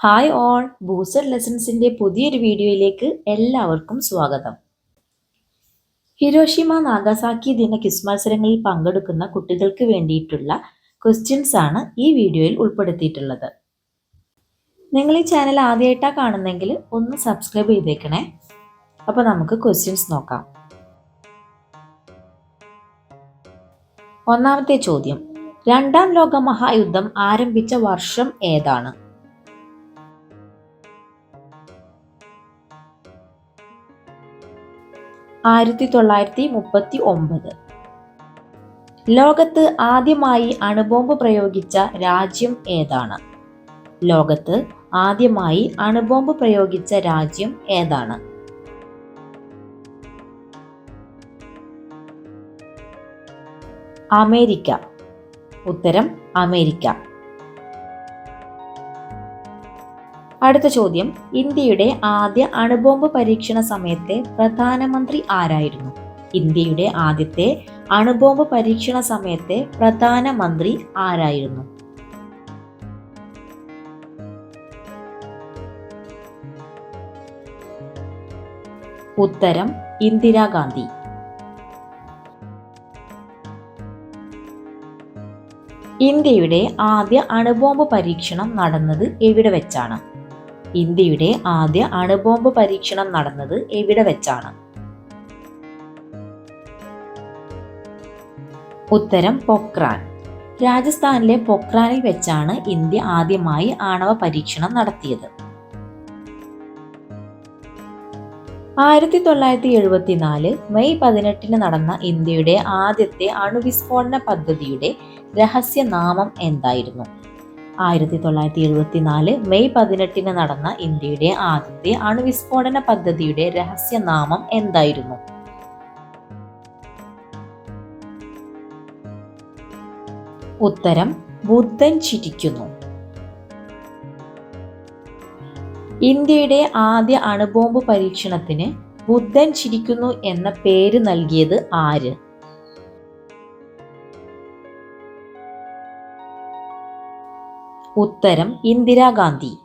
Hi all booster ലെസൺസിന്റെ പുതിയൊരു വീഡിയോയിലേക്ക് എല്ലാവർക്കും സ്വാഗതം. ഹിരോഷിമ നാഗാസാക്കി ദിന ക്വിസ് മത്സരങ്ങളിൽ പങ്കെടുക്കുന്ന കുട്ടികൾക്ക് വേണ്ടിയിട്ടുള്ള ക്വസ്റ്റ്യൻസ് ആണ് ഈ വീഡിയോയിൽ ഉൾപ്പെടുത്തിയിട്ടുള്ളത്. നിങ്ങൾ ഈ ചാനൽ ആദ്യമായിട്ടാണ് കാണുന്നെങ്കിൽ ഒന്ന് സബ്സ്ക്രൈബ് ചെയ്തേക്കണേ. അപ്പോൾ നമുക്ക് ക്വസ്റ്റ്യൻസ് നോക്കാം. ഒന്നാമത്തെ ചോദ്യം. രണ്ടാം ലോക മഹായുദ്ധം ആരംഭിച്ച വർഷം ഏതാണ്? ആയിരത്തി തൊള്ളായിരത്തി മുപ്പത്തി ഒമ്പത് ലോകത്ത് ആദ്യമായി അണുബോംബ് പ്രയോഗിച്ച രാജ്യം ഏതാണ്? ലോകത്ത് ആദ്യമായി അണുബോംബ് പ്രയോഗിച്ച രാജ്യം ഏതാണ്? അമേരിക്ക. ഉത്തരം അമേരിക്ക. അടുത്ത ചോദ്യം. ഇന്ത്യയുടെ ആദ്യ അണുബോംബ് പരീക്ഷണ സമയത്തെ പ്രധാനമന്ത്രി ആരായിരുന്നു? ഇന്ത്യയുടെ ആദ്യത്തെ അണുബോംബ് പരീക്ഷണ സമയത്തെ പ്രധാനമന്ത്രി ആരായിരുന്നു? ഉത്തരം ഇന്ദിരാഗാന്ധി ഇന്ത്യയുടെ ആദ്യ അണുബോംബ് പരീക്ഷണം നടന്നത് എവിടെ വെച്ചാണ്? ഇന്ത്യയുടെ ആദ്യ അണുബോംബ് പരീക്ഷണം നടന്നത് എവിടെ വെച്ചാണ്? ഉത്തരം പൊക്രാൻ രാജസ്ഥാനിലെ പൊക്രാനിൽ വെച്ചാണ് ഇന്ത്യ ആദ്യമായി ആണവ പരീക്ഷണം നടത്തിയത്. ആയിരത്തി തൊള്ളായിരത്തി എഴുപത്തിനാല് മെയ് പതിനെട്ടിന് നടന്ന ഇന്ത്യയുടെ ആദ്യത്തെ അണുവിസ്ഫോടന പദ്ധതിയുടെ രഹസ്യനാമം എന്തായിരുന്നു? ആയിരത്തി തൊള്ളായിരത്തി എഴുപത്തി നാല് മെയ് പതിനെട്ടിന് നടന്ന ഇന്ത്യയുടെ ആദ്യത്തെ അണുവിസ്ഫോടന പദ്ധതിയുടെ രഹസ്യനാമം എന്തായിരുന്നു? ഉത്തരം ബുദ്ധൻ ചിരിക്കുന്നു. ഇന്ത്യയുടെ ആദ്യ അണുബോംബ് പരീക്ഷണത്തിന് ബുദ്ധൻ ചിരിക്കുന്നു എന്ന പേര് നൽകിയത് ആര്? ഉത്തരം ഇന്ദിരാഗാന്ധി.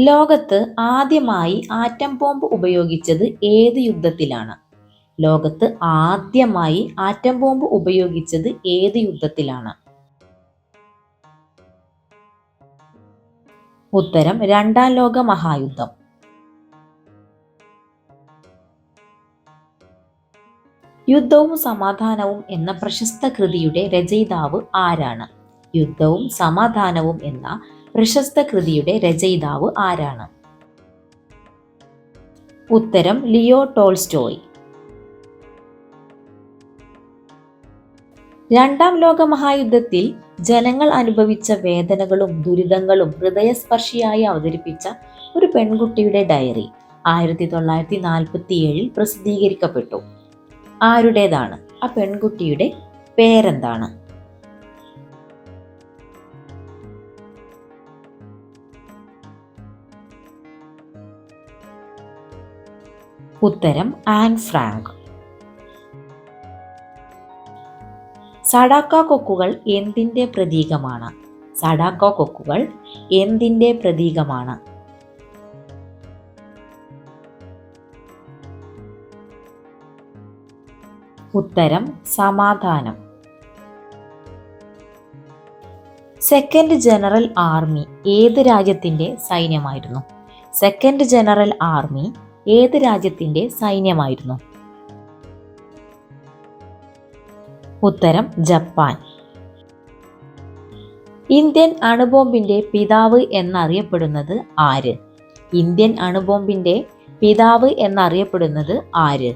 ലോകത്ത് ആദ്യമായി ആറ്റം ബോംബ് ഉപയോഗിച്ചത് ഏത് യുദ്ധത്തിലാണ്? ലോകത്ത് ആദ്യമായി ആറ്റം ബോംബ് ഉപയോഗിച്ചത് ഏത് യുദ്ധത്തിലാണ്? ഉത്തരം രണ്ടാം ലോക മഹായുദ്ധം. യുദ്ധവും സമാധാനവും എന്ന പ്രശസ്ത കൃതിയുടെ രചയിതാവ് ആരാണ്? യുദ്ധവും സമാധാനവും എന്ന പ്രശസ്ത കൃതിയുടെ രചയിതാവ് ആരാണ്? ഉത്തരം ലിയോ ടോൾസ്റ്റോയ്. രണ്ടാം ലോക മഹായുദ്ധത്തിൽ ജനങ്ങൾ അനുഭവിച്ച വേദനകളും ദുരിതങ്ങളും ഹൃദയസ്പർശിയായി അവതരിപ്പിച്ച ഒരു പെൺകുട്ടിയുടെ ഡയറി ആയിരത്തി തൊള്ളായിരത്തി നാൽപ്പത്തി ഏഴിൽ പ്രസിദ്ധീകരിക്കപ്പെട്ടു. ആരുടേതാണ്? ആ പെൺകുട്ടിയുടെ പേരെന്താണ്? ഉത്തരം ആൻ ഫ്രാങ്ക്. സഡാക്ക കൊക്കുകൾ എന്തിന്റെ പ്രതീകമാണ്? സഡാക്ക കൊക്കുകൾ എന്തിന്റെ പ്രതീകമാണ്? ഉത്തരം സമാധാനം. സെക്കൻഡ് ജനറൽ ആർമി ഏത് രാജ്യത്തിന്റെ സൈന്യമായിരുന്നു? സെക്കൻഡ് ജനറൽ ആർമി ഏത് രാജ്യത്തിന്റെ സൈന്യമായിരുന്നു? ഉത്തരം ജപ്പാൻ. ഇന്ത്യൻ അണുബോംബിന്റെ പിതാവ് എന്നറിയപ്പെടുന്നത് ആര്? ഇന്ത്യൻ അണുബോംബിന്റെ പിതാവ് എന്നറിയപ്പെടുന്നത് ആര്?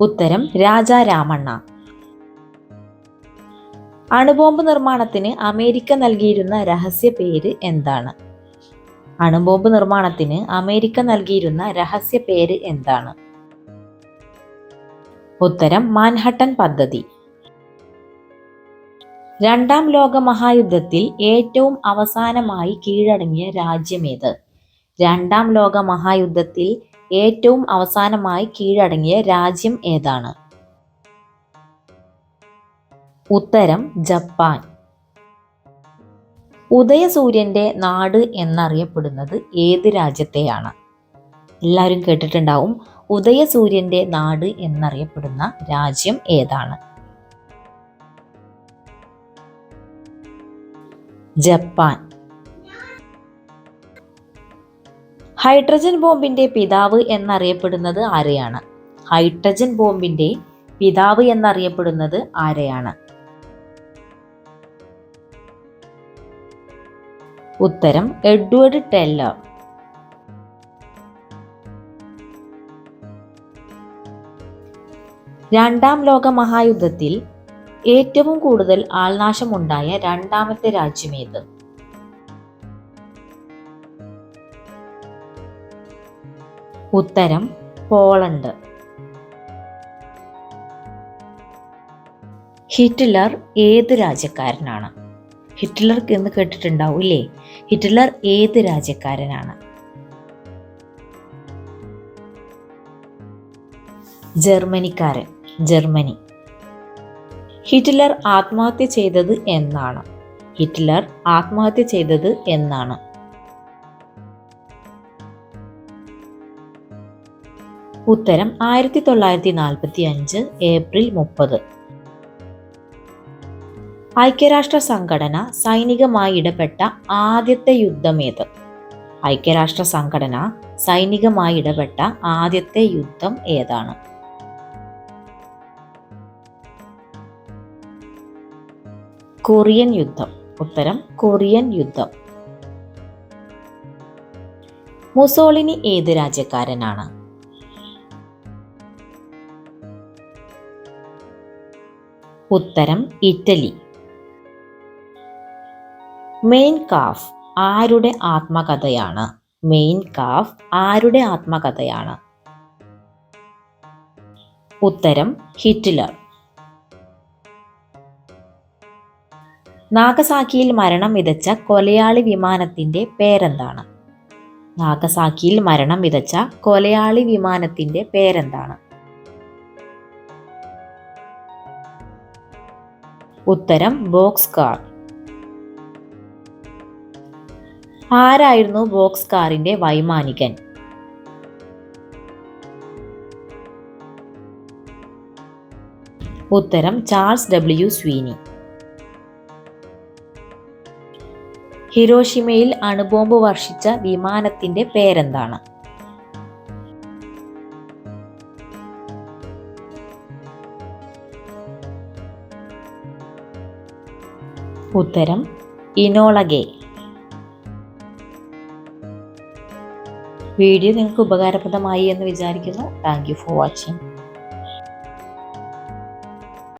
ഉത്തരം രാജാ രാമണ്ണ. അണുബോംബ് നിർമ്മാണത്തിന് അമേരിക്ക നൽകിയിരുന്ന രഹസ്യ പേര് എന്താണ്? അണുബോംബ് നിർമ്മാണത്തിന് അമേരിക്ക നൽകിയിരുന്ന രഹസ്യ പേര് എന്താണ്? ഉത്തരം മാൻഹട്ടൻ പദ്ധതി. രണ്ടാം ലോക മഹായുദ്ധത്തിൽ ഏറ്റവും അവസാനമായി കീഴടങ്ങിയ രാജ്യമേത് രണ്ടാം ലോക മഹായുദ്ധത്തിൽ ഏറ്റവും അവസാനമായി കീഴടങ്ങിയ രാജ്യം ഏതാണ്? ഉത്തരം ജപ്പാൻ. ഉദയസൂര്യന്റെ നാട് എന്നറിയപ്പെടുന്നത് ഏത് രാജ്യത്തെയാണ്? എല്ലാവരും കേട്ടിട്ടുണ്ടാവും ഉദയസൂര്യന്റെ നാട് എന്നറിയപ്പെടുന്ന രാജ്യം ഏതാണ്? ജപ്പാൻ. ഹൈഡ്രജൻ ബോംബിന്റെ പിതാവ് എന്നറിയപ്പെടുന്നത് ആരെയാണ്? ഹൈഡ്രജൻ ബോംബിന്റെ പിതാവ് എന്നറിയപ്പെടുന്നത് ആരെയാണ്? ഉത്തരം എഡ്വേർഡ് ടെല്ലർ. രണ്ടാം ലോക മഹായുദ്ധത്തിൽ ഏറ്റവും കൂടുതൽ ആൾനാശമുണ്ടായ രണ്ടാമത്തെ രാജ്യമേത് ഉത്തരം പോളണ്ട്. ഹിറ്റ്ലർ ഏത് രാജ്യക്കാരനാണ്? ഹിറ്റ്ലർ എന്ന് കേട്ടിട്ടുണ്ടാവും ഇല്ലേ ഹിറ്റ്ലർ ഏത് രാജ്യക്കാരനാണ്? ജർമ്മനിക്കാരൻ ജർമ്മനി. ഹിറ്റ്ലർ ആത്മഹത്യ ചെയ്തത് എന്നാണ്. ഹിറ്റ്ലർ ആത്മഹത്യ ചെയ്തത് എന്നാണ്. ഉത്തരം ആയിരത്തി തൊള്ളായിരത്തി നാൽപ്പത്തി അഞ്ച് ഏപ്രിൽ മുപ്പത്. ഐക്യരാഷ്ട്ര സംഘടന സൈനികമായി ഇടപെട്ട ആദ്യത്തെ യുദ്ധമേത് ഐക്യരാഷ്ട്ര സംഘടന സൈനികമായി ഇടപെട്ട ആദ്യത്തെ യുദ്ധം ഏതാണ്? കൊറിയൻ യുദ്ധം. ഉത്തരം കൊറിയൻ യുദ്ധം. മുസോളിനി ഏത് രാജ്യക്കാരനാണ്? ഉത്തരം ഇറ്റലി. മെയിൻ കാഫ് ആരുടെ ആത്മകഥയാണ്? മെയിൻ കാഫ് ആരുടെ ആത്മകഥയാണ്? ഉത്തരം ഹിറ്റ്ലർ. നാഗസാക്കിയിൽ മരണം വിതച്ച കൊലയാളി വിമാനത്തിന്റെ പേരെന്താണ്? നാഗസാക്കിയിൽ മരണം വിതച്ച കൊലയാളി വിമാനത്തിന്റെ പേരെന്താണ്? ഉത്തരം ബോക്സ് കാർ. ആരായിരുന്നു ബോക്സ് കാറിന്റെ വൈമാനികൻ? ഉത്തരം ചാൾസ് ഡബ്ല്യു സ്വീനി. ഹിരോഷിമയിൽ അണുബോംബ് വർഷിച്ച വിമാനത്തിന്റെ പേരെന്താണ്? ഉത്തരം ഇനോളഗെ. വീഡിയോ നിങ്ങൾക്ക് ഉപകാരപ്രദമായി എന്ന് വിചാരിക്കുന്നു. Thank for watching